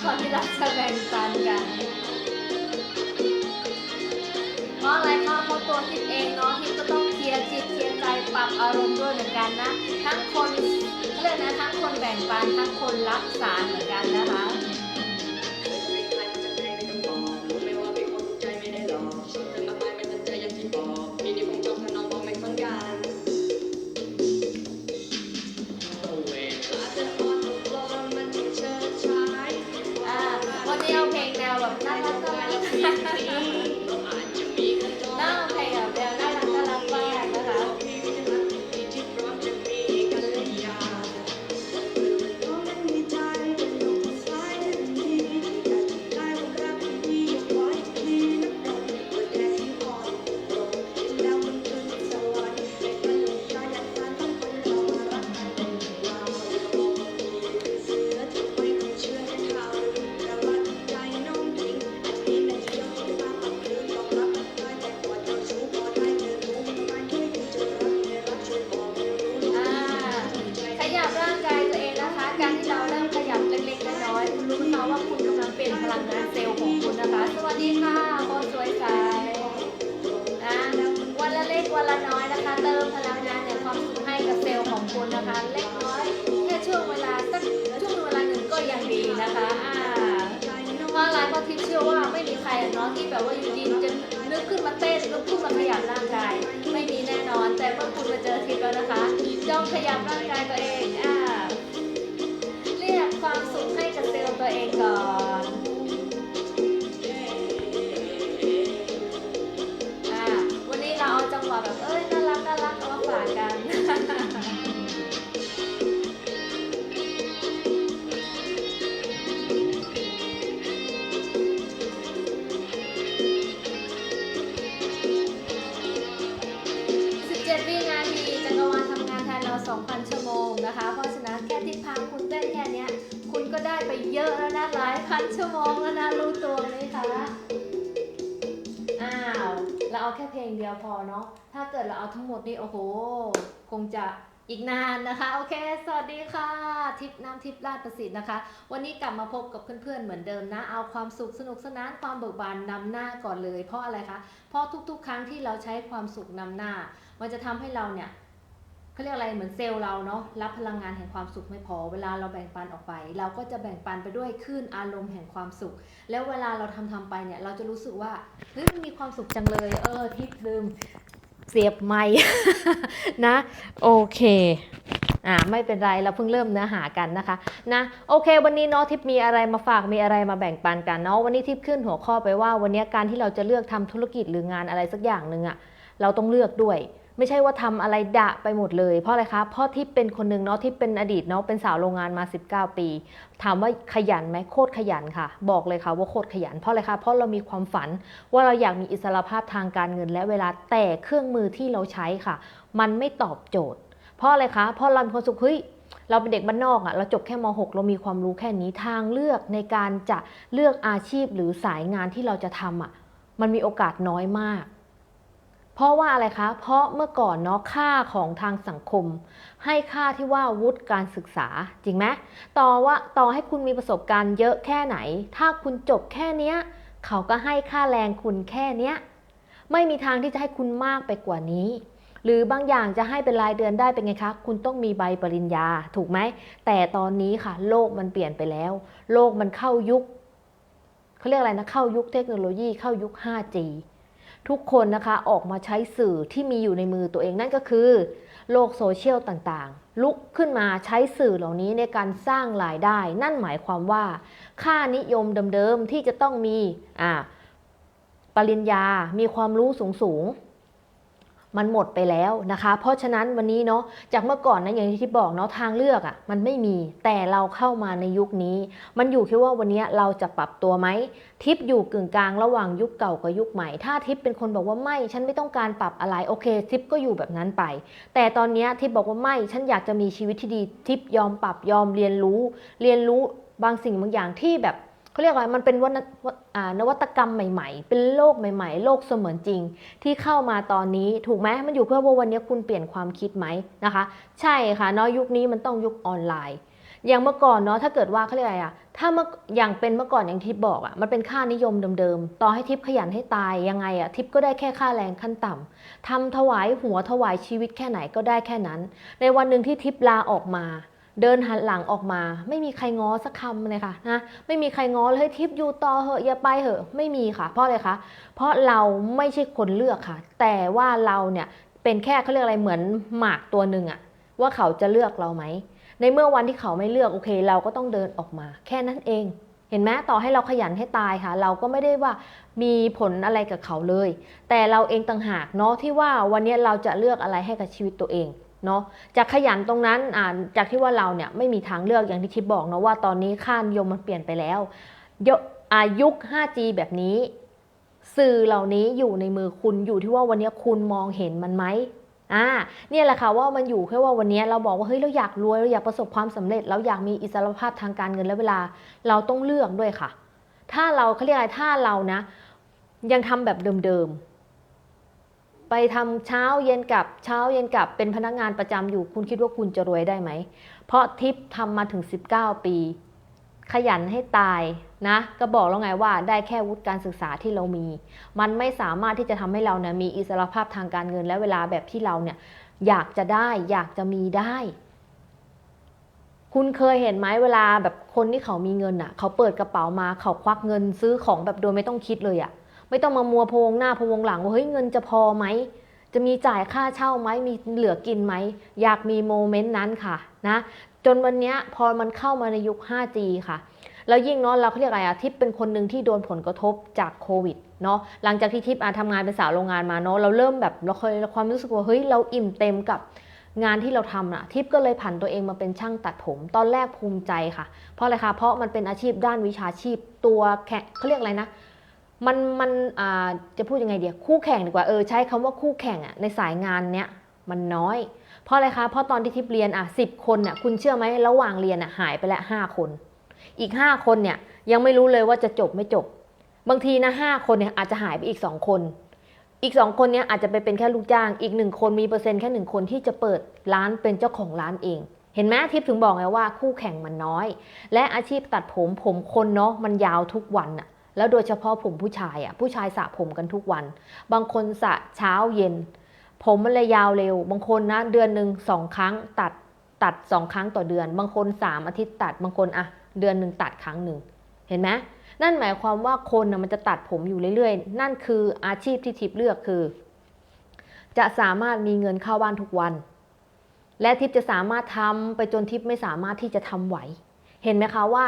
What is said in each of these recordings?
งเนาะก่อนที่เราจะแบ่งปันกัน เพราะอะไรคะเพราะตัวทิพเองเนาะทิพก็ต้องเคลียร์จิตเคลียร์ใจปรับอารมณ์ด้วยเหมือนกันนะ ทั้งคนเรื่องนะทั้งคนแบ่งปันทั้งคนรับสารเหมือนกันนะคะ ทั้งหมดนี่โอ้โห คงจะอีกนานนะคะ โอเค สวัสดีค่ะ ทิพน้ำทิพย์ราชประสิทธิ์นะคะ วันนี้กลับมาพบกับเพื่อนๆ เหมือนเดิมนะ เอาความสุขสนุกสนานความเบิกบานนำหน้าก่อนเลย เพราะอะไรคะ เพราะทุกๆ ครั้งที่เราใช้ความสุขนำหน้า มันจะทำให้เราเนี่ยเขาเรียกอะไรเหมือนเซลล์เราเนาะรับพลังงานแห่งความสุขไม่พอ เวลาเราแบ่งปันออกไป เราก็จะแบ่งปันไปด้วยคลื่นอารมณ์แห่งความสุข แล้วเวลาเราทำทำไปเนี่ยเราจะรู้สึกว่าเฮ้ยมันมีความสุขจังเลยเออทิพย์ลืม เสียบไม้นะ โอเคอ่าไม่เป็นไรเราเพิ่งเริ่มเนื้อหากันนะคะนะโอเค วันนี้เนาะทิพย์มีอะไรมาฝากมีอะไรมาแบ่งปันกันเนาะวันนี้ทิพย์ขึ้นหัวข้อไปว่า วันนี้การที่เราจะเลือกทำธุรกิจหรืองานอะไรสักอย่างหนึ่งอะเราต้องเลือกด้วย ไม่ใช่ว่าทำอะไรดะไปหมดเลย เพราะอะไรคะเพราะทิพย์เป็นคนหนึ่งเนาะที่เป็นอดีตเนาะเป็นสาวโรงงานมา 19 ปี ถามว่าขยันไหมโคตรขยันค่ะ บอกเลยค่ะว่าโคตรขยันเพราะอะไรคะเพราะเรามีความฝันว่าเราอยากมีอิสรภาพทางการเงินและเวลาแต่เครื่องมือที่เราใช้ค่ะ มันไม่ตอบโจทย์ เพราะอะไรคะเพราะเราเป็นคนสุขเฮ้ยเราเป็นเด็กบ้านนอกอะ่ะเราจบแค่ม .6 เรามีความรู้แค่นี้ทางเลือกในการจะเลือกอาชีพหรือสายงานที่เราจะทำอะ่ะมันมีโอกาสน้อยมาก เพราะว่าอะไรคะ เพราะเมื่อก่อนเนาะค่าของทางสังคม ให้ค่าที่ว่าวุฒิการศึกษาจริงไหมต่อว่าต่อให้คุณมีประสบการณ์เยอะแค่ไหน ถ้าคุณจบแค่เนี้ยเขาก็ให้ค่าแรงคุณแค่เนี้ยไม่มีทางที่จะให้คุณมากไปกว่านี้ หรือบางอย่างจะให้เป็นรายเดือนได้เป็นไงคะ คุณต้องมีใบปริญญาถูกไหม แต่ตอนนี้ค่ะ โลกมันเปลี่ยนไปแล้ว โลกมันเข้ายุคเขาเรียกอะไรนะเข้ายุคเทคโนโลยีเข้ายุค 5G ทุกคนนะคะออกมาใช้สื่อที่มีอยู่ในมือตัวเองนั่นก็คือ โลกโซเชียลต่างๆ ลุกขึ้นมาใช้สื่อเหล่านี้ในการสร้างรายได้ นั่นหมายความว่า ค่านิยมเดิมๆที่จะต้องมีอ่าปริญญา มีความรู้สูงๆ มันหมดไปแล้วนะคะ เพราะฉะนั้นวันนี้เนาะจากเมื่อก่อนนะอย่างที่ทิพย์บอกเนาะทางเลือกอะ่ะมันไม่มีแต่เราเข้ามาในยุคนี้ มันอยู่แค่ว่าวันนี้เราจะปรับตัวไหมทิพย์อยู่กึ่งกลางระหว่างยุคเก่ากับยุคใหม่ ถ้าทิพย์เป็นคนบอกว่าไม่ฉันไม่ต้องการปรับอะไรโอเค ทิพย์ก็อยู่แบบนั้นไป แต่ตอนนี้ทิพย์บอกว่าไม่ฉันอยากจะมีชีวิตที่ดีทิพย์ยอมปรับยอมเรียนรู้ เรียนรู้บางสิ่งบางอย่างที่แบบ เขาเรียกว่ามันเป็นวนนวัตกรรมใหม่ ๆ เป็นโลกใหม่ ๆ โลกเสมือนจริง ที่เข้ามาตอนนี้ถูกไหมมันอยู่เพื่อว่าวันนี้คุณเปลี่ยนความคิดไหมนะคะ ใช่ค่ะเนาะยุคนี้มันต้องยุคออนไลน์ อย่างเมื่อก่อนเนาะถ้าเกิดว่าเขาเรียกอะไรอะถ้าเมื่ออย่างเป็นเมื่อก่อนอย่างทิพย์บอกอะมันเป็นค่านิยมเดิมๆต่อให้ทิพย์ขยันให้ตายยังไงอะทิพย์ก็ได้แค่ค่าแรงขั้นต่ำทำถวายหัวถวายชีวิตแค่ไหนก็ได้แค่นั้น ในวันหนึ่งที่ทิพย์ลาออกมา เดินหันหลังออกมา ไม่มีใครง้อสักคำเลยค่ะนะไม่มีใครง้อเลยเฮ้ยทิพย์อยู่ต่อเหอะอย่าไปเหอะไม่มีค่ะ เพราะอะไรคะเพราะเราไม่ใช่คนเลือกค่ะ แต่ว่าเราเนี่ยเป็นแค่เขาเรียกอะไรเหมือนหมากตัวหนึ่งอะว่าเขาจะเลือกเราไหมในเมื่อวันที่เขาไม่เลือกโอเค เราก็ต้องเดินออกมา แค่นั้นเอง เห็นไหมต่อให้เราขยันให้ตายค่ะ เราก็ไม่ได้ว่ามีผลอะไรกับเขาเลย แต่เราเองต่างหากเนาะที่ว่าวันนี้เราจะเลือกอะไรให้กับชีวิตตัวเอง เนาะจากขยันตรงนั้นอ่าจากที่ว่าเราเนี่ยไม่มีทางเลือกอย่างที่ทิพย์บอกเนาะว่าตอนนี้ค่านิยมมันเปลี่ยนไปแล้วยอายุค 5G แบบนี้ สื่อเหล่านี้อยู่ในมือคุณอยู่ที่ว่าวันนี้คุณมองเห็นมันไหมอ่าเนี่ยแหละค่ะว่ามันอยู่แค่ว่าวันนี้เราบอกว่าเฮ้ยเราอยากรวยเราอยากประสบความสำเร็จเราอยากมีอิสรภาพทางการเงินและเวลา เราต้องเลือกด้วยค่ะ ถ้าเราเขาเรียกอะไรถ้าเรานะ ยังทำแบบเดิมๆ ไปทำเช้าเย็นกลับเช้าเย็นกลับเป็นพนักงานประจำอยู่ คุณคิดว่าคุณจะรวยได้ไหม เพราะทิปทำมาถึง 19 ปี ขยันให้ตายนะ ก็บอกแล้วไงว่าได้แค่วุฒิการศึกษาที่เรามี มันไม่สามารถที่จะทำให้เราเนี่ยมีอิสรภาพทางการเงินและเวลาแบบที่เราเนี่ยอยากจะได้อยากจะมีได้ คุณเคยเห็นไหมเวลาแบบคนที่เขามีเงินอะ เขาเปิดกระเป๋ามาเขาควักเงินซื้อของแบบโดยไม่ต้องคิดเลยอะ ไม่ต้องมามัวพวงหน้าพวงหลังว่าเฮ้ยเงินจะพอไหมจะมีจ่ายค่าเช่าไหมมีเหลือกินไหมอยากมีโมเมนต์นั้นค่ะนะจนวันเนี้ยพอมันเข้ามาในยุค 5G ค่ะแล้วยิ่งเนาะเราเขาเรียกอะไรอะทิปเป็นคนหนึ่งที่โดนผลกระทบจากโควิดเนาะหลังจากที่ทิปอาทำงานเป็นสาวโรงงานมาเนาะเราเริ่มแบบเราเคยความรู้สึกว่าเฮ้ยเราอิ่มเต็มกับงานที่เราทำอะทิปก็เลยผันตัวเองมาเป็นช่างตัดผม ตอนแรกภูมิใจค่ะ เพราะอะไรคะเพราะมันเป็นอาชีพด้านวิชาชีพตัวแขเขาเรียกอะไรนะ มันมันอ่าจะพูดยังไงเดียคู่แข่งดีกว่าเออใช้คำว่าคู่แข่งอะในสายงานเนี้ยมันน้อย เพราะอะไรคะเพราะตอนที่ทิปเรียนอะสิบคนน่ะคุณเชื่อไหมระหว่างเรียนอะหายไปล้วห้าคน อีก5คนเนี่ยยังไม่รู้เลยว่าจะจบไม่จบ บางทีนะห้าคนเนี่ยอาจจะหายไปอีก2คน อีก2คนเนี่ยอาจจะไปเป็นแค่ลูกจ้าง อีกหนึ่งคนมีเปอร์เซ็นต์แค่หนึ่งคนที่จะเปิดร้านเป็นเจ้าของร้านเองเห็นไหมทิพย์ถึงบอกไงว่าคู่แข่งมันน้อย และอาชีพตัดผมผมคนเนาะมันยาวทุกวันอะ แล้วโดยเฉพาะผมผู้ชายอะผู้ชายสระผมกันทุกวัน บางคนสระเช้าเย็น ผมมันเลยยาวเร็ว บางคนนะเดือนหนึ่งสองครั้งตัดตัดสองครั้งต่อเดือน บางคนสามอาทิตย์ตัดบางคนอะเดือนหนึ่งตัดครั้งหนึ่งเห็นไหมนั่นหมายความว่าคนนะมันจะตัดผมอยู่เรื่อยๆ นั่นคืออาชีพที่ทิพย์เลือกคือ จะสามารถมีเงินเข้าบ้านทุกวัน และทิพย์จะสามารถทำไปจนทิพย์ไม่สามารถที่จะทำไหว เห็นไหมคะว่า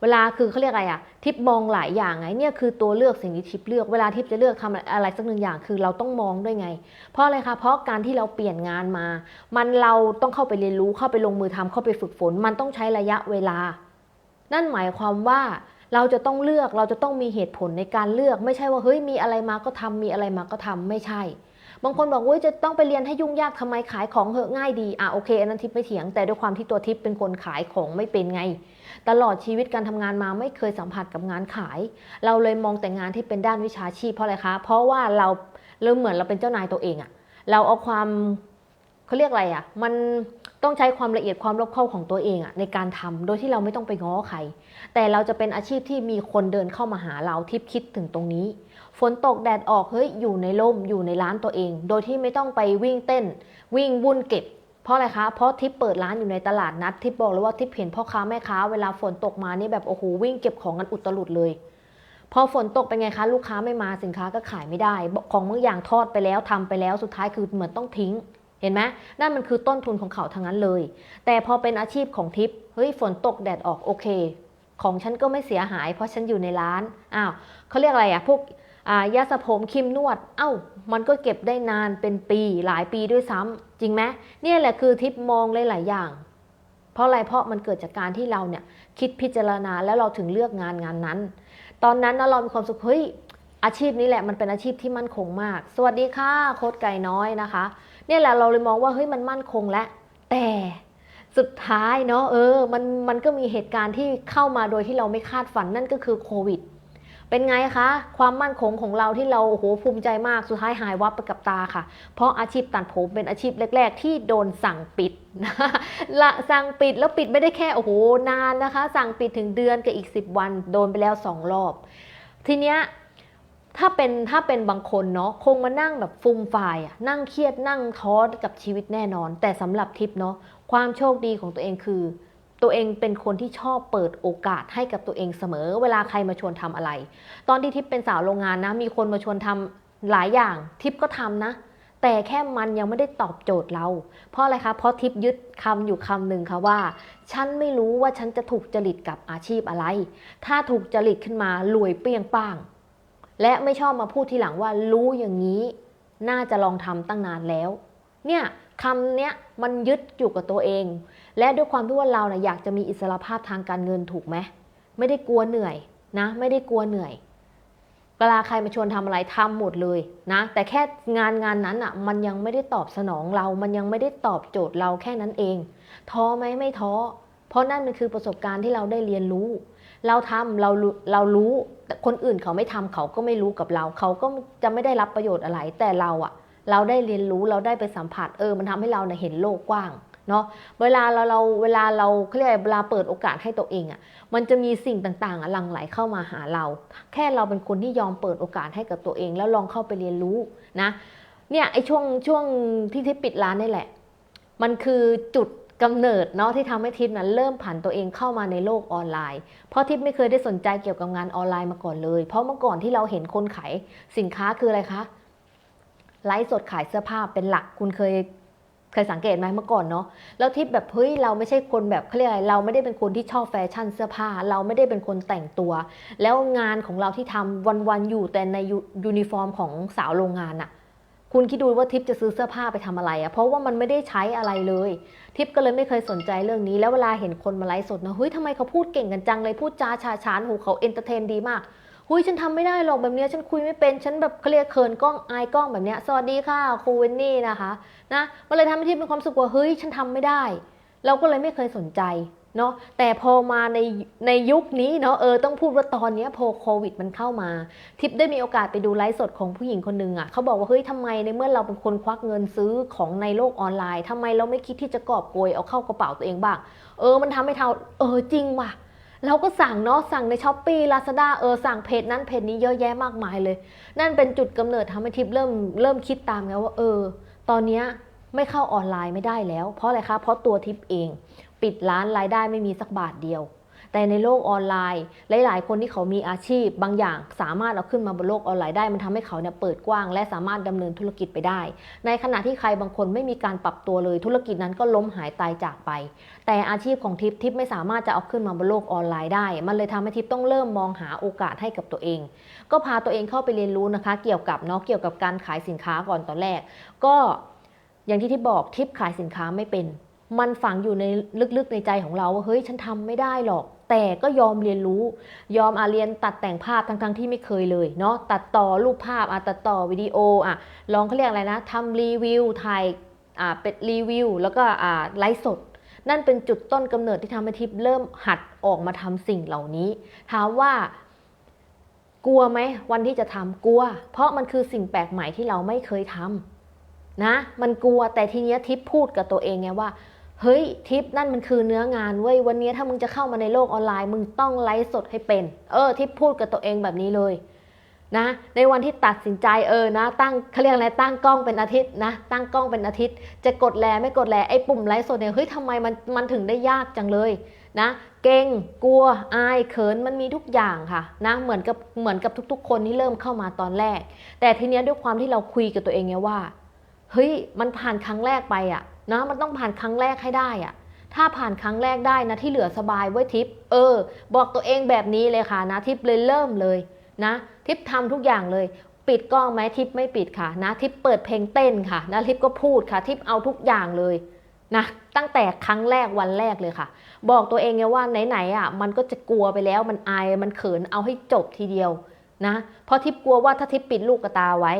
เวลาคือเขาเรียกอะไรอะทิพย์มองหลายอย่างไงเนี่ยคือตัวเลือกสิ่งที่ทิพย์เลือกเวลาทิพย์จะเลือกทำอะไรสักหนึ่งอย่างคือเราต้องมองด้วยไง เพราะอะไรคะเพราะการที่เราเปลี่ยนงานมา มันเราต้องเข้าไปเรียนรู้เข้าไปลงมือทำเข้าไปฝึกฝน มันต้องใช้ระยะเวลา นั่นหมายความว่าเราจะต้องเลือกเราจะต้องมีเหตุผลในการเลือก ไม่ใช่ว่าเฮ้ยมีอะไรมาก็ทำมีอะไรมาก็ทำไม่ใช่ บางคนบอกว่าจะต้องไปเรียนให้ยุ่งยากทำไมขายของเหอะง่ายดีอะโอเคอันนั้นทิพย์ไม่เถียง แต่ด้วยความที่ตัวทิพย์เป็นคนขายของไม่เป็นไง ตลอดชีวิตการทำงานมาไม่เคยสัมผัสกับงานขาย เราเลยมองแต่งานที่เป็นด้านวิชาชีพเพราะอะไรคะ เพราะว่าเราเริ่มเหมือนเราเป็นเจ้านายตัวเองอะเราเอาความเขาเรียกอะไรอะมันต้องใช้ความละเอียดความรอบคอบของตัวเองอะในการทำโดยที่เราไม่ต้องไปง้อใคร แต่เราจะเป็นอาชีพที่มีคนเดินเข้ามาหาเราทิพย์คิดถึงตรงนี้ ฝนตกแดดออกเฮ้ยอยู่ในร่มอยู่ในร้านตัวเอง โดยที่ไม่ต้องไปวิ่งเต้น วิ่งวุ่นเก็บ เพราะอะไรคะ เพราะทิปเปิดร้านอยู่ในตลาดนัดทิปบอกเลยว่าทิปเห็นพ่อค้าแม่ค้าเวลาฝนตกมานี่แบบโอ้โหวิ่งเก็บของกันอุตลุดเลย พอฝนตกเป็นไงคะ ลูกค้าไม่มาสินค้าก็ขายไม่ได้ ของบางอย่างทอดไปแล้วทำไปแล้วสุดท้ายคือเหมือนต้องทิ้งเห็นไหมนั่นมันคือต้นทุนของเขาทั้งนั้นเลย แต่พอเป็นอาชีพของทิปเฮ้ยฝนตกแดดออกโอเค ของฉันก็ไม่เสียหาย เพราะฉันอยู่ในร้าน อ้าวเขาเรียกอะไรอะพวก ยาสระผมครีมนวด เอ้า มันก็เก็บได้นานเป็นปีหลายปีด้วยซ้ำจริงไหมเนี่ยแหละคือทิปมองหลาย ๆ อย่าง เพราะอะไรเพราะมันเกิดจากการที่เราเนี่ยคิดพิจารณาแล้วเราถึงเลือกงานงานนั้น ตอนนั้นนะเรามีความสุขเฮ้ยอาชีพนี้แหละมันเป็นอาชีพที่มั่นคงมาก สวัสดีค่ะโค้ดไก่น้อยนะคะ เนี่ยแหละเราเลยมองว่าเฮ้ยมันมั่นคงแล้วแต่สุดท้ายเนาะเออมันมันก็มีเหตุการณ์ที่เข้ามาโดยที่เราไม่คาดฝันนั่นก็คือโควิด เป็นไงคะ ความมั่นคงของเราที่เราโอ้โหภูมิใจมากสุดท้ายหายวับไปกับตาค่ะ เพราะอาชีพตัดผมเป็นอาชีพแรก ๆ ที่โดนสั่งปิดละสั่งปิดแล้วปิดไม่ได้แค่โอ้โหนานนะคะ สั่งปิดถึงเดือนกับอีก 10 วันโดนไปแล้ว 2 รอบ ทีเนี้ยถ้าเป็นถ้าเป็นบางคนเนาะคงมานั่งแบบฟุมฟายอะนั่งเครียดนั่งท้อกับชีวิตแน่นอน แต่สำหรับทิปเนาะความโชคดีของตัวเองคือ ตัวเองเป็นคนที่ชอบเปิดโอกาสให้กับตัวเองเสมอ เวลาใครมาชวนทำอะไร ตอนที่ทิปเป็นสาวโรงงานนะ มีคนมาชวนทำหลายอย่าง ทิปก็ทำนะ แต่แค่มันยังไม่ได้ตอบโจทย์เรา เพราะอะไรคะ เพราะทิปยึดคำอยู่คำหนึ่งค่ะว่า ฉันไม่รู้ว่าฉันจะถูกจริตกับอาชีพอะไร ถ้าถูกจริตขึ้นมารวยเปี้ยงป้าง และไม่ชอบมาพูดทีหลังว่ารู้อย่างนี้ น่าจะลองทำตั้งนานแล้ว เนี่ยคำเนี้ยมันยึดอยู่กับตัวเอง และด้วยความที่ว่าเราเนี่ยอยากจะมีอิสรภาพทางการเงินถูกไหมไม่ได้กลัวเหนื่อยนะ ไม่ได้กลัวเหนื่อยเวลาใครมาชวนทำอะไรทำหมดเลยนะ แต่แค่งานงานนั้นอะ มันยังไม่ได้ตอบสนองเรา มันยังไม่ได้ตอบโจทย์เราแค่นั้นเอง ท้อไหมไม่ท้อ เพราะนั่นมันคือประสบการณ์ที่เราได้เรียนรู้ เราทำเราเรารู้แต่คนอื่นเขาไม่ทำเขาก็ไม่รู้กับเรา เขาก็จะไม่ได้รับประโยชน์อะไรแต่เราอะเราได้เรียนรู้เราได้ไปสัมผัสเออ มันทำให้เราเนี่ยเห็นโลกกว้าง เนาะเวลาเราเราเวลาเราเขาเรียกเวลาเปิดโอกาสให้ตัวเองอะมันจะมีสิ่งต่างๆหลั่งไหลเข้ามาหาเรา แค่เราเป็นคนที่ยอมเปิดโอกาสให้กับตัวเอง แล้วลองเข้าไปเรียนรู้นะเนี่ยไอช่วงช่วงที่ที่ปิดร้านนี่แหละ มันคือจุดกำเนิดเนาะที่ทำให้ทิพนั้นเริ่มผันตัวเองเข้ามาในโลกออนไลน์ เพราะทิพไม่เคยได้สนใจเกี่ยวกับงานออนไลน์มาก่อนเลย เพราะเมื่อก่อนที่เราเห็นคนขายสินค้าคืออะไรคะไลฟ์สดขายเสื้อผ้าเป็นหลักคุณเคย เคยสังเกตไหมเมื่อก่อนเนาะแล้วทิพย์แบบเฮ้ยเราไม่ใช่คนแบบเขาเรียกอะไรเราไม่ได้เป็นคนที่ชอบแฟชั่นเสื้อผ้า เราไม่ได้เป็นคนแต่งตัว แล้วงานของเราที่ทำวันๆอยู่แต่ในยูนิฟอร์มของสาวโรงงานอะคุณคิดดูว่าทิพย์จะซื้อเสื้อผ้าไปทำอะไรอะเพราะว่ามันไม่ได้ใช้อะไรเลย ทิปก็เลยไม่เคยสนใจเรื่องนี้ แล้วเวลาเห็นคนมาไลฟ์สดนะเฮ้ยทำไมเขาพูดเก่งกันจังเลยพูดจาชาชานหูเขาเอนเตอร์เทนดีมาก เฮ้ยฉันทำไม่ได้หรอกแบบเนี้ยฉันคุยไม่เป็นฉันแบบเขาเรียกเขินกล้องอายกล้องแบบเนี้ยสวัสดีค่ะครูเวนนี่นะคะนะมันเลยทำให้ทิปมีความสึกว่าเฮ้ยฉันทำไม่ได้ เราก็เลยไม่เคยสนใจเนาะแต่พอมาในในยุคนี้เนาะเออต้องพูดว่าตอนเนี้ยพอโควิดมันเข้ามา ทิปได้มีโอกาสไปดูไลฟ์สดของผู้หญิงคนหนึ่งอะ่ะเขาบอกว่าเฮ้ยทำไมในเมื่อเราเป็นคนควักเงินซื้อของในโลกออนไลน์ทำไมเราไม่คิดที่จะกอบโกยเอาเข้ากระเป๋าตัวเองบ้าง เออมันทำให้เราเออจริงว่ะ เราก็สั่งเนาะสั่งในช้อปปี้ลาซาด้าเออสั่งเพจนั้นเพจนี้เยอะแยะมากมายเลย นั่นเป็นจุดกำเนิดทำให้ทิปเริ่มเริ่มคิดตามไงว่าเออ ตอนเนี้ยไม่เข้าออนไลน์ไม่ได้แล้ว เพราะอะไรคะเพราะตัวทิปเอง ปิดร้านรายได้ไม่มีสักบาทเดียว แต่ในโลกออนไลน์ หลาย ๆ คนที่เขามีอาชีพ บางอย่างสามารถเอาขึ้นมาบนโลกออนไลน์ได้ มันทำให้เขาเนี่ยเปิดกว้าง และสามารถดำเนินธุรกิจไปได้ ในขณะที่ใครบางคนไม่มีการปรับตัวเลย ธุรกิจนั้นก็ล้มหายตายจากไป แต่อาชีพของทิปทิปไม่สามารถจะเอาขึ้นมาบนโลกออนไลน์ได้ มันเลยทำให้ทิปต้องเริ่มมองหาโอกาสให้กับตัวเอง ก็พาตัวเองเข้าไปเรียนรู้นะคะ เกี่ยวกับเนาะเกี่ยวกับการขายสินค้าก่อนตอนแรก ก็อย่างที่ทิปบอกทิปขายสินค้าไม่เป็น มันฝังอยู่ในลึกๆในใจของเราว่าเฮ้ยฉันทำไม่ได้หรอก แต่ก็ยอมเรียนรู้ ยอมอาเรียนตัดแต่งภาพทั้งๆที่ไม่เคยเลยเนาะตัดต่อรูปภาพอะตัดต่อวิดีโออะลองเขาเรียกอะไรนะทำรีวิวถ่ายอ่าเป็นรีวิวแล้วก็อ่าไลฟ์สด นั่นเป็นจุดต้นกำเนิดที่ทำให้ทิพย์เริ่มหัดออกมาทำสิ่งเหล่านี้ถามว่ากลัวไหมวันที่จะทำกลัว เพราะมันคือสิ่งแปลกใหม่ที่เราไม่เคยทำนะมันกลัวแต่ทีเนี้ยทิพย์พูดกับตัวเองไงว่า เฮ้ยทิปนั่นมันคือเนื้องานเว้ยวันนี้ถ้ามึงจะเข้ามาในโลกออนไลน์ มึงต้องไลฟ์สดให้เป็น เออ ทิปพูดกับตัวเองแบบนี้เลยนะในวันที่ตัดสินใจเออนะ ตั้งเขาเรียกอะไรตั้งกล้องเป็นอาทิตย์นะตั้งกล้องเป็นอาทิตย์ จะกดแลไม่กดแลไอ้ปุ่มไลฟ์สดเนี่ยเฮ้ยทำไมมันมันถึงได้ยากจังเลยนะเก่งกลัวอายเขินมันมีทุกอย่างค่ะนะเหมือนกับเหมือนกับทุก ๆ คนที่เริ่มเข้ามาตอนแรก แต่ทีเนี้ยด้วยความที่เราคุยกับตัวเองไงว่าเฮ้ยมันผ่านครั้งแรกไปอะ นะมันต้องผ่านครั้งแรกให้ได้อะถ้าผ่านครั้งแรกได้นะที่เหลือสบายไว้ทิป เออ บอกตัวเองแบบนี้เลยค่ะนะทิปเลยเริ่มเลยนะทิปทำทุกอย่างเลย ปิดกล้องไหมทิปไม่ปิดค่ะนะทิปเปิดเพลงเต้นค่ะนะทิปก็พูดค่ะทิปเอาทุกอย่างเลยนะตั้งแต่ครั้งแรกวันแรกเลยค่ะ บอกตัวเองไงว่าไหนๆอะมันก็จะกลัวไปแล้วมันอายมันเขินเอาให้จบทีเดียวนะเพราะทิปกลัวว่าถ้าทิปปิดลูกกระตาไว้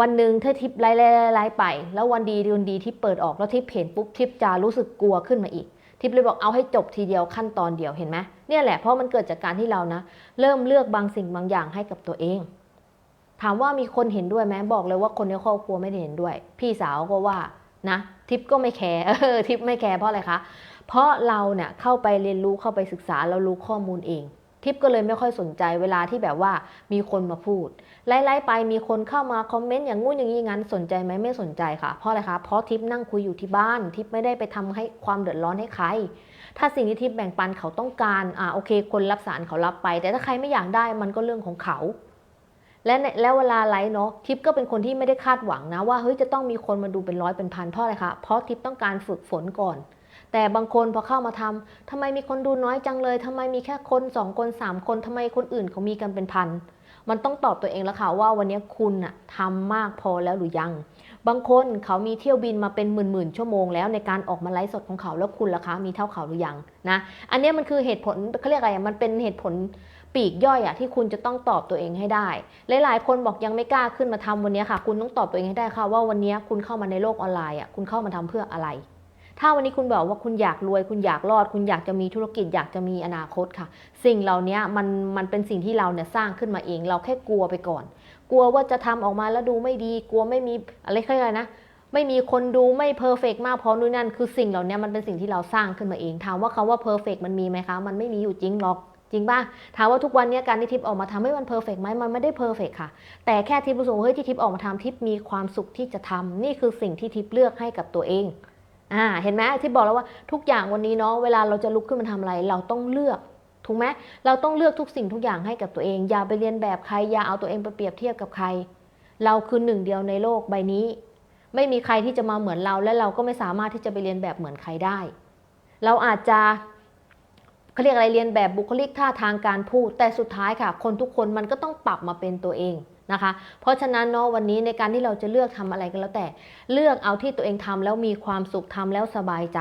วันหนึ่งถ้าทิปไล่ไล่ไป แล้ววันดีวันดีทิปเปิดออกแล้วทิปเห็นปุ๊บทิปจะรู้สึกกลัวขึ้นมาอีก ทิปเลยบอกเอาให้จบทีเดียวขั้นตอนเดียวเห็นไหมเนี่ยแหละเพราะมันเกิดจากการที่เรานะ เริ่มเลือกบางสิ่งบางอย่างให้กับตัวเอง ถามว่ามีคนเห็นด้วยไหมบอกเลยว่าคนในครอบครัวไม่ได้เห็นด้วย พี่สาวก็ว่านะทิปก็ไม่แคร์เออทิปไม่แคร์เพราะอะไรคะเพราะเราเนี่ยเข้าไปเรียนรู้เข้าไปศึกษาเรารู้ข้อมูลเอง ทิปก็เลยไม่ค่อยสนใจเวลาที่แบบว่ามีคนมาพูด ไล่ๆไปมีคนเข้ามาคอมเมนต์อย่างงู้นอย่างนี้งั้นสนใจไหมไม่สนใจค่ะ เพราะอะไรคะเพราะทิปนั่งคุยอยู่ที่บ้านทิปไม่ได้ไปทำให้ความเดือดร้อนให้ใคร ถ้าสิ่งที่ทิปแบ่งปันเขาต้องการอ่าโอเค คนรับสารเขารับไป แต่ถ้าใครไม่อยากได้มันก็เรื่องของเขาและแล้วเวลาไลฟ์เนาะทิปก็เป็นคนที่ไม่ได้คาดหวังนะว่าเฮ้ยจะต้องมีคนมาดูเป็นร้อยเป็นพันเพราะอะไรคะเพราะทิปต้องการฝึกฝนก่อน แต่บางคนพอเข้ามาทำทำไมมีคนดูน้อยจังเลยทำไมมีแค่คนสองคนสามคนทำไมคนอื่นเขามีกันเป็นพันมันต้องตอบตัวเองแล้วค่ะว่าวันนี้คุณอะทำมากพอแล้วหรือยัง บางคนเขามีเที่ยวบินมาเป็นหมื่นๆชั่วโมงแล้วในการออกมาไลฟ์สดของเขาแล้วคุณล่ะคะ มีเท่าเขาหรือยังนะอันนี้มันคือเหตุผลเขาเรียกอะไรมันเป็นเหตุผลปีกย่อยอะที่คุณจะต้องตอบตัวเองให้ได้ หลายๆ คนบอกยังไม่กล้าขึ้นมาทำวันนี้ค่ะ คุณต้องตอบตัวเองให้ได้ค่ะว่าวันนี้คุณเข้ามาในโลกออนไลน์อะคุณเข้ามาทำเพื่ออะไร ถ้าวันนี้คุณบอกว่าคุณอยากรวย คุณอยากรอด คุณอยากจะมีธุรกิจอยากจะมีอนาคตค่ะ สิ่งเหล่านี้มันมันเป็นสิ่งที่เราเนี่ยสร้างขึ้นมาเอง เราแค่กลัวไปก่อน กลัวว่าจะทำออกมาแล้วดูไม่ดี กลัวไม่มีอะไรเขาเรียกอะไรนะไม่มีคนดูไม่เพอร์เฟกมากพอนู่นนั่นคือสิ่งเหล่านี้มันเป็นสิ่งที่เราสร้างขึ้นมาเองถามว่าคำว่าเพอร์เฟกมันมีไหมคะมันไม่มีอยู่จริงหรอกจริงป่ะถามว่าทุกวันนี้การที่ทิปออกมาทำให้มันเพอร์เฟกไหมมันไม่ได้เพอร์เฟกค่ะ แต่แค่ทิปรู้สึกเฮ้ยที่ทิปออกมาทำทิปมีความสุขที่จะทำนี่คือสิ่งที่ทิปเลือกให้กับตัวเอง อ่าเห็นไหมที่บอกแล้วว่าทุกอย่างวันนี้เนาะเวลาเราจะลุกขึ้นมาทำอะไร เราต้องเลือกถูกไหมเราต้องเลือกทุกสิ่งทุกอย่างให้กับตัวเอง อย่าไปเรียนแบบใคร อย่าเอาตัวเองไปเปรียบเทียบกับใคร เราคือหนึ่งเดียวในโลกใบนี้ ไม่มีใครที่จะมาเหมือนเรา และเราก็ไม่สามารถที่จะไปเรียนแบบเหมือนใครได้ เราอาจจะเขาเรียกอะไรเรียนแบบบุคลิกท่าทางการพูด แต่สุดท้ายค่ะ คนทุกคนมันก็ต้องปรับมาเป็นตัวเอง นะคะ เพราะฉะนั้นเนาะวันนี้ในการที่เราจะเลือกทำอะไรก็แล้วแต่ เลือกเอาที่ตัวเองทำแล้วมีความสุขทำแล้วสบายใจ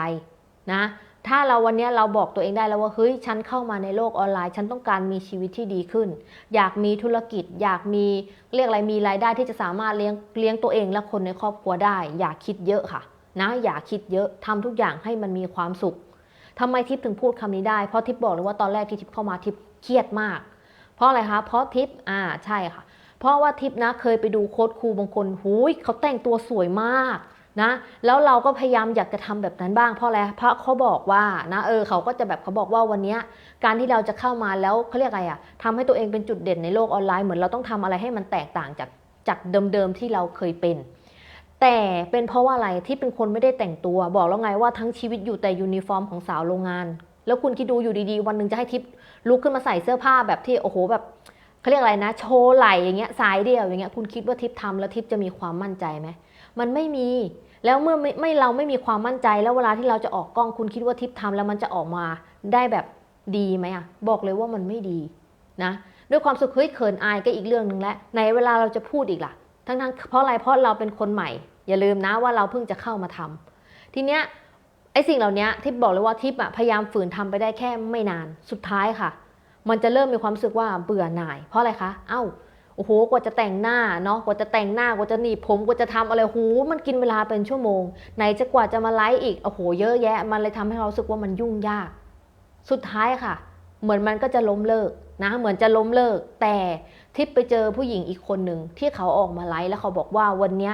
นะถ้าเราวันนี้เราบอกตัวเองได้แล้วว่าเฮ้ยฉันเข้ามาในโลกออนไลน์ ฉันต้องการมีชีวิตที่ดีขึ้น อยากมีธุรกิจ อยากมีเรียกอะไรมีรายได้ที่จะสามารถเลี้ยงเลี้ยงตัวเองและคนในครอบครัวได้ อย่าคิดเยอะค่ะ นะอย่าคิดเยอะทำทุกอย่างให้มันมีความสุขทำไมทิปถึงพูดคำนี้ได้เพราะทิปบอกเลยว่าตอนแรกที่ทิปเข้ามาทิปเครียดมาก เพราะอะไรคะเพราะทิปอ่าใช่ค่ะ เพราะว่าทิปนะเคยไปดูโค้ดครูบางคนหูยเขาแต่งตัวสวยมากนะแล้วเราก็พยายามอยากจะทำแบบนั้นบ้างเพราะอะไรเพราะเขาบอกว่านะเออเขาก็จะแบบเขาบอกว่าวันนี้การที่เราจะเข้ามาแล้วเขาเรียกอะไรอะทำให้ตัวเองเป็นจุดเด่นในโลกออนไลน์เหมือนเราต้องทำอะไรให้มันแตกต่างจากจากเดิมๆที่เราเคยเป็น แต่เป็นเพราะว่าอะไรที่เป็นคนไม่ได้แต่งตัว บอกแล้วไงว่าทั้งชีวิตอยู่แต่ยูนิฟอร์มของสาวโรงงาน แล้วคุณคิดดูอยู่ดีๆ วันหนึ่งจะให้ทิปลุกขึ้นมาใส่เสื้อผ้าแบบที่โอ้โหแบบ เขาเรียกอะไรนะ โชว์ไหลอย่างเงี้ยสายเดียวอย่างเงี้ยคุณคิดว่าทิปทำแล้วทิปจะมีความมั่นใจไหมมันไม่มี แล้วเมื่อไม่ไม่เราไม่มีความมั่นใจแล้วเวลาที่เราจะออกกล้อง คุณคิดว่าทิปทำแล้วมันจะออกมาได้แบบดีไหมอะบอกเลยว่ามันไม่ดีนะด้วยความสุขเฮ้ยเขินอายก็อีกเรื่องหนึ่งแล้วในเวลาเราจะพูดอีกล่ะ ทั้งทั้งเพราะอะไรเพราะเราเป็นคนใหม่ อย่าลืมนะว่าเราเพิ่งจะเข้ามาทำทีเนี้ยไอ้สิ่งเหล่านี้ทิปบอกเลยว่าทิปอะพยายามฝืนทำไปได้แค่ไม่นานสุดท้ายค่ะ มันจะเริ่มมีความรู้สึกว่าเบื่อหน่าย เพราะอะไรคะเอ้าโอ้โห กว่าจะแต่งหน้าเนาะ กว่าจะแต่งหน้า กว่าจะหนีบผม กว่าจะทำอะไรหูมันกินเวลาเป็นชั่วโมง ไหนจะกว่าจะมาไลฟ์อีก โอ้โห เยอะแยะ มันเลยทำให้เราสึกว่ามันยุ่งยาก สุดท้ายค่ะ เหมือนมันก็จะล้มเลิกนะ เหมือนจะล้มเลิก แต่ทิปไปเจอผู้หญิงอีกคนหนึ่งที่เขาออกมาไลฟ์แล้วเขาบอกว่าวันนี้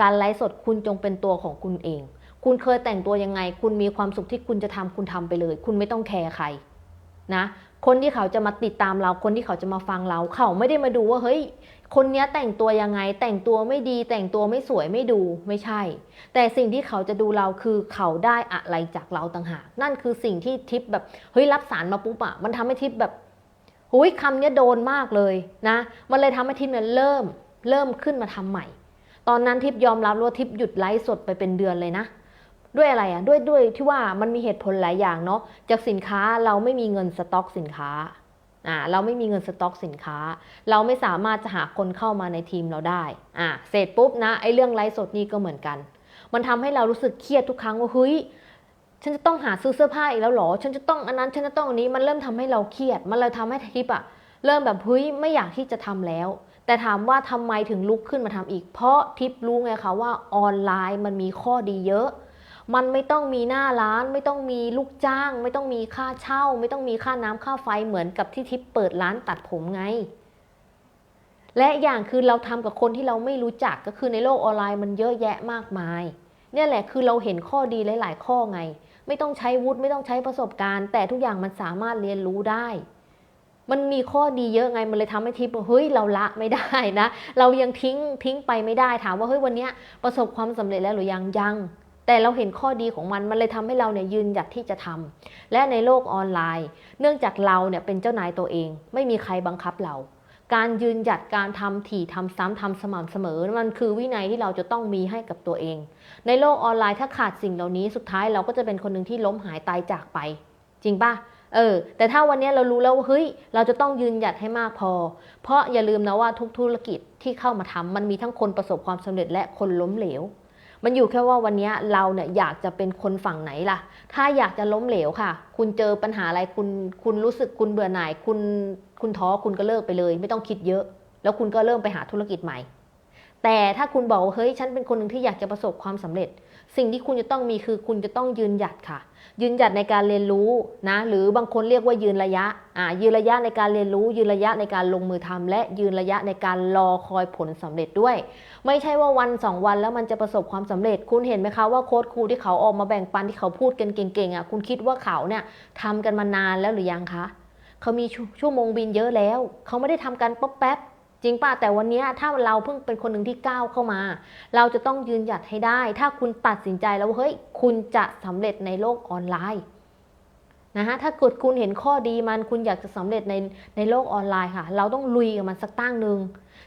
การไลฟ์สดคุณจงเป็นตัวของคุณเอง คุณเคยแต่งตัวยังไง คุณมีความสุขที่คุณจะทำคุณทำไปเลย คุณไม่ต้องแคร์ใครนะ คนที่เขาจะมาติดตามเรา คนที่เขาจะมาฟังเรา เขาไม่ได้มาดูว่าเฮ้ย คนนี้แต่งตัวยังไง แต่งตัวไม่ดี แต่งตัวไม่สวยไม่ดูไม่ใช่ แต่สิ่งที่เขาจะดูเราคือเขาได้อะไรจากเราต่างหาก นั่นคือสิ่งที่ทิปแบบเฮ้ยรับสารมาปุ๊บอะมันทำให้ทิปแบบหุยคำนี้โดนมากเลยนะ มันเลยทำให้ทิปเนี่ยเริ่มเริ่มขึ้นมาทำใหม่ ตอนนั้นทิปยอมรับว่าทิปหยุดไลฟ์สดไปเป็นเดือนเลยนะ ด้วยอะไรอะด้วยด้วยที่ว่ามันมีเหตุผลหลายอย่างเนาะจากสินค้าเราไม่มีเงินสต็อกสินค้าอ่าเราไม่มีเงินสต็อกสินค้า เราไม่สามารถจะหาคนเข้ามาในทีมเราได้อ่าเสร็จปุ๊บนะไอ้เรื่องไลฟ์สดนี่ก็เหมือนกัน มันทำให้เรารู้สึกเครียดทุกครั้งว่าเฮ้ยฉันจะต้องหาซื้อเสื้อผ้าอีกแล้วหรอ ฉันจะต้องอันนั้น ฉันจะต้องอันนี้ มันเริ่มทำให้เราเครียด มันเลยทำให้ทิปอะเริ่มแบบเฮ้ยไม่อยากที่จะทำแล้ว แต่ถามว่าทำไมถึงลุกขึ้นมาทำอีก เพราะทิปรู้ไงคะว่าออนไลน์มันมีข้อดีเยอะ มันไม่ต้องมีหน้าร้าน ไม่ต้องมีลูกจ้าง ไม่ต้องมีค่าเช่า ไม่ต้องมีค่าน้ำค่าไฟเหมือนกับที่ทิปเปิดร้านตัดผมไง และอย่างคือเราทำกับคนที่เราไม่รู้จักก็คือในโลกออนไลน์มันเยอะแยะมากมาย เนี่ยแหละคือเราเห็นข้อดีหลาย ๆ ข้อไง ไม่ต้องใช้วุฒิไม่ต้องใช้ประสบการณ์ แต่ทุกอย่างมันสามารถเรียนรู้ได้มันมีข้อดีเยอะไง มันเลยทำให้ทิปเฮ้ย เราละไม่ได้นะ เรายังทิ้งทิ้งไปไม่ได้ ถามว่าเฮ้ยวันนี้ประสบความสำเร็จแล้วหรือยัง ยัง แต่เราเห็นข้อดีของมันมันเลยทำให้เราเนี่ยยืนหยัดที่จะทำและในโลกออนไลน์ เนื่องจากเราเนี่ยเป็นเจ้านายตัวเอง ไม่มีใครบังคับเรา การยืนหยัดการทำถี่ทำซ้ำทำสม่ำเสมอ มันคือวินัยที่เราจะต้องมีให้กับตัวเอง ในโลกออนไลน์ถ้าขาดสิ่งเหล่านี้สุดท้ายเราก็จะเป็นคนหนึ่งที่ล้มหายตายจากไป จริงปะเออแต่ถ้าวันนี้เรารู้แล้วว่าเฮ้ยเราจะต้องยืนหยัดให้มากพอ เพราะอย่าลืมนะว่าทุกธุรกิจที่เข้ามาทำมันมีทั้งคนประสบความสำเร็จและคนล้มเหลว มันอยู่แค่ว่าวันนี้เราเนี่ยอยากจะเป็นคนฝั่งไหนล่ะ ถ้าอยากจะล้มเหลวค่ะ คุณเจอปัญหาอะไรคุณคุณรู้สึกคุณเบื่อหน่าย คุณคุณท้อคุณก็เลิกไปเลย ไม่ต้องคิดเยอะ แล้วคุณก็เริ่มไปหาธุรกิจใหม่ แต่ถ้าคุณบอกว่าเฮ้ยฉันเป็นคนหนึ่งที่อยากจะประสบความสำเร็จ สิ่งที่คุณจะต้องมีคือคุณจะต้องยืนหยัดค่ะ ยืนหยัดในการเรียนรู้นะหรือบางคนเรียกว่ายืนระยะอ่ายืนระยะในการเรียนรู้ ยืนระยะในการลงมือทำและยืนระยะในการรอคอยผลสำเร็จด้วย ไม่ใช่ว่าวันสองวันแล้วมันจะประสบความสำเร็จ คุณเห็นไหมคะว่าโค้ดครูที่เขาออกมาแบ่งปันที่เขาพูดกันเก่งๆอะคุณคิดว่าเขาเนี่ยทำกันมานานแล้วหรือยังคะเขามีชั่วชั่วโมงบินเยอะแล้ว เขาไม่ได้ทำกันป๊อปแป๊บ จริงป่ะแต่วันนี้ถ้าเราเพิ่งเป็นคนหนึ่งที่ก้าวเข้ามา เราจะต้องยืนหยัดให้ได้ ถ้าคุณตัดสินใจแล้วว่าเฮ้ยคุณจะสำเร็จในโลกออนไลน์นะฮะถ้าเกิดคุณเห็นข้อดีมันคุณอยากจะสำเร็จในในโลกออนไลน์ค่ะ เราต้องลุยกับมันสักตั้งหนึ่ง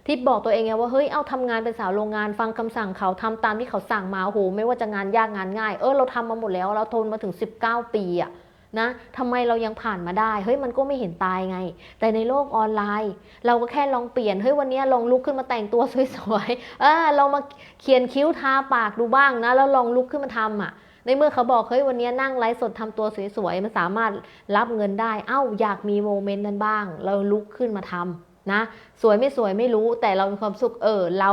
ที่บอกตัวเองไงว่าเฮ้ยเอาทำงานเป็นสาวโรงงานฟังคำสั่งเขาทำตามที่เขาสั่งมาโอ้โหไม่ว่าจะงานยากงานง่าย เออเราทำมาหมดแล้วเราทนมาถึง 19 ปีอะ นะทำไมเรายังผ่านมาได้ เฮ้ยมันก็ไม่เห็นตายไง แต่ในโลกออนไลน์ เราก็แค่ลองเปลี่ยน เฮ้ยวันนี้ลองลุกขึ้นมาแต่งตัวสวยๆ เออเรามาเขียนคิ้วทาปากดูบ้างนะ แล้วลองลุกขึ้นมาทำอะ ในเมื่อเขาบอกเฮ้ยวันนี้นั่งไลฟ์สดทำตัวสวยๆ มันสามารถรับเงินได้ เอ้าอยากมีโมเมนต์นั้นบ้าง เราลุกขึ้นมาทำนะ สวยไม่สวยไม่รู้ แต่เรามีความสุข เออเรา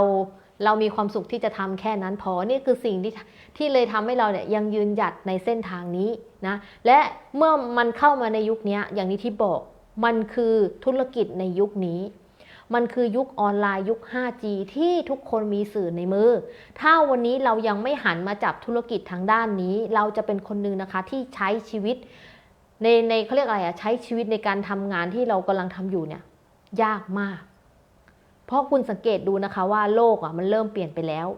เรามีความสุขที่จะทำแค่นั้นพอนี่คือสิ่งที่ที่เลยทำให้เราเนี่ยยังยืนหยัดในเส้นทางนี้นะและเมื่อมันเข้ามาในยุคนี้อย่างนี้ที่บอกมันคือธุรกิจในยุคนี้ มันคือยุคออนไลน์ยุค 5G ที่ทุกคนมีสื่อในมือ ถ้าวันนี้เรายังไม่หันมาจับธุรกิจทางด้านนี้ เราจะเป็นคนหนึ่งนะคะที่ใช้ชีวิตในในเขาเรียกอะไรอะใช้ชีวิตในการทำงานที่เรากำลังทำอยู่เนี่ยยากมาก ราะคุณสังเกตดูนะคะว่าโลกอะมันเริ่มเปลี่ยนไปแล้ว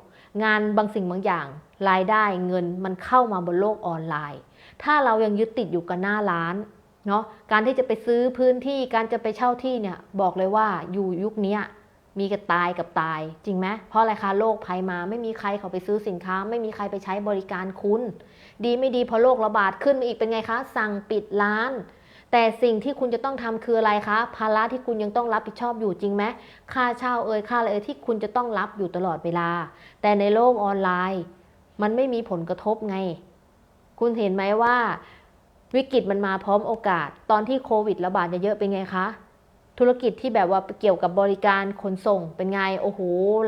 งานบางสิ่งบางอย่าง รายได้เงินมันเข้ามาบนโลกออนไลน์ ถ้าเรายังยึดติดอยู่กับหน้าร้านเนาะการที่จะไปซื้อพื้นที่การจะไปเช่าที่เนี่ยบอกเลยว่าอยู่ยุคนี้มีกับตายกับตาย จริงไหมเพราะอะไรคะโรคภัยมาไม่มีใครเขาไปซื้อสินค้า ไม่มีใครไปใช้บริการคุณ ดีไม่ดีพอโรคระบาดขึ้นมาอีกเป็นไงคะ สั่งปิดร้าน แต่สิ่งที่คุณจะต้องทำคืออะไรคะ ภาระที่คุณยังต้องรับผิดชอบอยู่จริงไหมค่าเช่าเอ่ยค่าอะไรเอ่ยที่คุณจะต้องรับอยู่ตลอดเวลา แต่ในโลกออนไลน์ มันไม่มีผลกระทบไง คุณเห็นไหมว่าวิกฤตมันมาพร้อมโอกาส ตอนที่โควิดระบาดเยอะๆเป็นไงคะ ธุรกิจที่แบบว่าเกี่ยวกับบริการขนส่งเป็นไงโอ้โห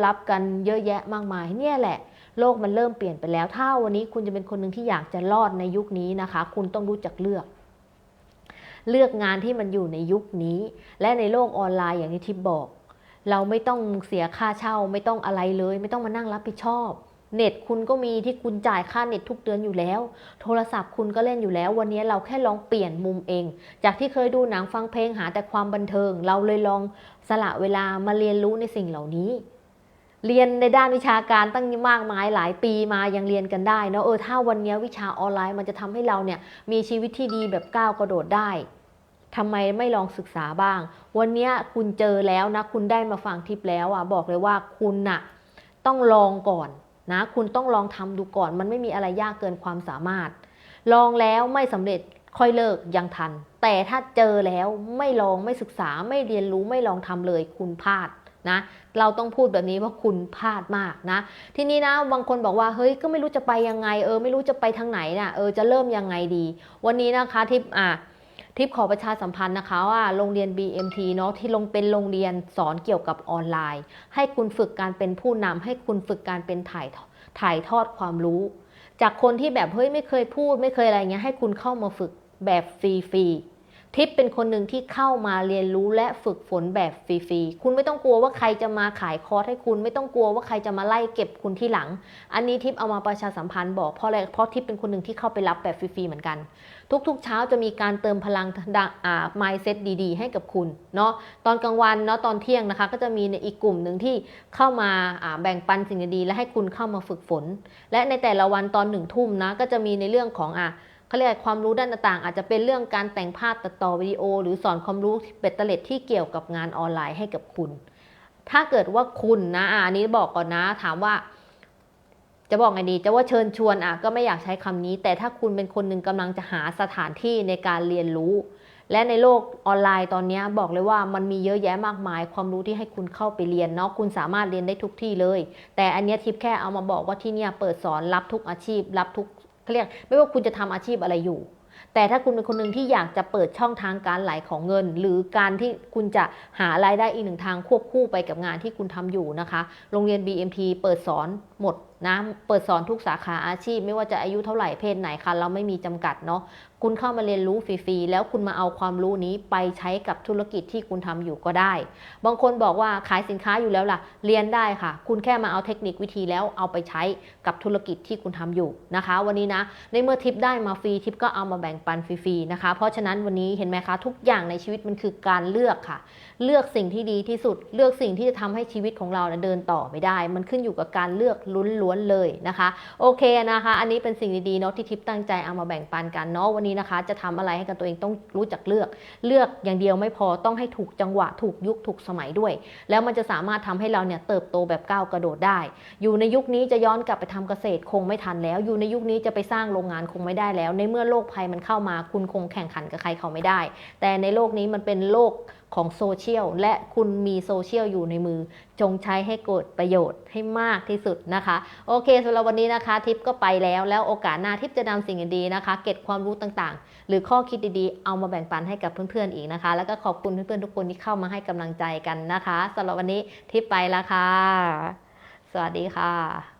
รับกันเยอะแยะมากมายเนี่ยแหละโลกมันเริ่มเปลี่ยนไปแล้ว ถ้าวันนี้คุณจะเป็นคนหนึ่งที่อยากจะรอดในยุคนี้นะคะ คุณต้องรู้จักเลือก เลือกงานที่มันอยู่ในยุคนี้ และในโลกออนไลน์อย่างที่ทิพย์บอก เราไม่ต้องเสียค่าเช่าไม่ต้องอะไรเลย ไม่ต้องมานั่งรับผิดชอบ เน็ตคุณก็มีที่คุณจ่ายค่าเน็ตทุกเดือนอยู่แล้ว โทรศัพท์คุณก็เล่นอยู่แล้ว วันนี้เราแค่ลองเปลี่ยนมุมเอง จากที่เคยดูหนังฟังเพลงหาแต่ความบันเทิง เราเลยลองสละเวลามาเรียนรู้ในสิ่งเหล่านี้เรียนในด้านวิชาการตั้งมากมายหลายปีมายังเรียนกันได้เนาะเออถ้าวันนี้วิชาออนไลน์มันจะทำให้เราเนี่ยมีชีวิตที่ดีแบบก้าวกระโดดได้ ทำไมไม่ลองศึกษาบ้าง วันนี้คุณเจอแล้วนะ คุณได้มาฟังทิปแล้วอะบอกเลยว่าคุณน่ะต้องลองก่อนนะ คุณต้องลองทำดูก่อน มันไม่มีอะไรยากเกินความสามารถ ลองแล้วไม่สำเร็จค่อยเลิกยังทัน แต่ถ้าเจอแล้วไม่ลองไม่ศึกษาไม่เรียนรู้ไม่ลองทำเลย คุณพลาดนะเราต้องพูดแบบนี้ว่าคุณพลาดมากนะ ทีนี้นะบางคนบอกว่าเฮ้ยก็ไม่รู้จะไปยังไง เออ ไม่รู้จะไปทางไหนน่ะเออจะเริ่มยังไงดี วันนี้นะคะทิปอะ ทิปขอประชาสัมพันธ์นะคะว่าโรงเรียน BMT เนาะที่ลงเป็นโรงเรียนสอนเกี่ยวกับออนไลน์ ให้คุณฝึกการเป็นผู้นำให้คุณฝึกการเป็นถ่ายถ่ายทอดความรู้ จากคนที่แบบเฮ้ยไม่เคยพูด ไม่เคยอะไรเงี้ยให้คุณเข้ามาฝึกแบบฟรีๆ ทิปเป็นคนหนึ่งที่เข้ามาเรียนรู้และฝึกฝนแบบฟรีๆ คุณไม่ต้องกลัวว่าใครจะมาขายคอร์สให้คุณ ไม่ต้องกลัวว่าใครจะมาไล่เก็บคุณที่หลัง อันนี้ทิปเอามาประชาสัมพันธ์บอกเพราะอะไร เพราะทิปเป็นคนหนึ่งที่เข้าไปรับแบบฟรีๆเหมือนกัน ทุกๆ เช้าจะมีการเติมพลังดังอ่า mindset ดีๆ ให้กับคุณเนาะ ตอนกลางวันเนาะตอนเที่ยงนะคะ ก็จะมีในอีกกลุ่มหนึ่งที่เข้ามาอ่าแบ่งปันสิ่งดีๆและให้คุณเข้ามาฝึกฝน และในแต่ละวันตอนหนึ่งทุ่มนะก็จะมีในเรื่องของอะ เขาเรียกความรู้ด้านต่างๆ อาจจะเป็นเรื่องการแต่งภาพตัดต่อวิดีโอ หรือสอนความรู้เบ็ดเตล็ดที่เกี่ยวกับงานออนไลน์ให้กับคุณ ถ้าเกิดว่าคุณนะอันนี้บอกก่อนนะ ถามว่า จะบอกไงดี จะว่าเชิญชวนอะก็ไม่อยากใช้คำนี้ แต่ถ้าคุณเป็นคนหนึ่งกำลังจะหาสถานที่ในการเรียนรู้ และในโลกออนไลน์ตอนนี้บอกเลยว่ามันมีเยอะแยะมากมาย ความรู้ที่ให้คุณเข้าไปเรียนเนาะคุณสามารถเรียนได้ทุกที่เลย แต่อันนี้ทิปแค่เอามาบอกว่าที่เนี่ยเปิดสอนรับทุกอาชีพ รับทุก เขาเรียกไม่ว่าคุณจะทำอาชีพอะไรอยู่ แต่ถ้าคุณเป็นคนหนึ่งที่อยากจะเปิดช่องทางการไหลของเงิน หรือการที่คุณจะหารายได้อีกหนึ่งทางควบคู่ไปกับงานที่คุณทำอยู่นะคะ โรงเรียน BMT เปิดสอนหมดนะเปิดสอนทุกสาขาอาชีพ ไม่ว่าจะอายุเท่าไหร่เพศไหนคะเราไม่มีจำกัดเนาะคุณเข้ามาเรียนรู้ฟรีๆแล้วคุณมาเอาความรู้นี้ไปใช้กับธุรกิจที่คุณทำอยู่ก็ได้ บางคนบอกว่าขายสินค้าอยู่แล้วล่ะ เรียนได้ค่ะ คุณแค่มาเอาเทคนิควิธีแล้วเอาไปใช้กับธุรกิจที่คุณทำอยู่นะคะ วันนี้นะในเมื่อทิปได้มาฟรีทิปก็เอามาแบ่งปันฟรีๆนะคะ เพราะฉะนั้นวันนี้เห็นไหมคะ ทุกอย่างในชีวิตมันคือการเลือกค่ะ เลือกสิ่งที่ดีที่สุด เลือกสิ่งที่จะทำให้ชีวิตของเรานะเดินต่อไม่ได้ มันขึ้นอยู่กับการเลือกล้วนๆเลยนะคะ โอเคนะคะ อันนี้เป็นสิ่งดีๆเนาะที่ทิปตั้งใจเอามาแบ่งปันกันเนาะวันนี้นะคะ จะทำอะไรให้กับตัวเองต้องรู้จักเลือก เลือกอย่างเดียวไม่พอต้องให้ถูกจังหวะถูกยุคถูกสมัยด้วย แล้วมันจะสามารถทำให้เราเนี่ยเติบโตแบบก้าวกระโดดได้ อยู่ในยุคนี้จะย้อนกลับไปทำเกษตรคงไม่ทันแล้ว อยู่ในยุคนี้จะไปสร้างโรงงานคงไม่ได้แล้ว ในเมื่อโลกภัยมันเข้ามาคุณคงแข่งขันกับใครเขาไม่ได้ แต่ในโลกนี้มันเป็นโลก ของโซเชียลและคุณมีโซเชียลอยู่ในมือ จงใช้ให้เกิดประโยชน์ให้มากที่สุดนะคะ โอเคสำหรับวันนี้นะคะ ทิปก็ไปแล้วแล้วโอกาสหน้าทิปจะนำสิ่งดีๆนะคะ เก็บความรู้ต่างๆ หรือข้อคิดดีๆ เอามาแบ่งปันให้กับเพื่อนๆอีกนะคะ แล้วก็ขอบคุณเพื่อนๆทุกคนที่เข้ามาให้กำลังใจกันนะคะสำหรับวันนี้ทิปไปแล้วค่ะ สวัสดีค่ะ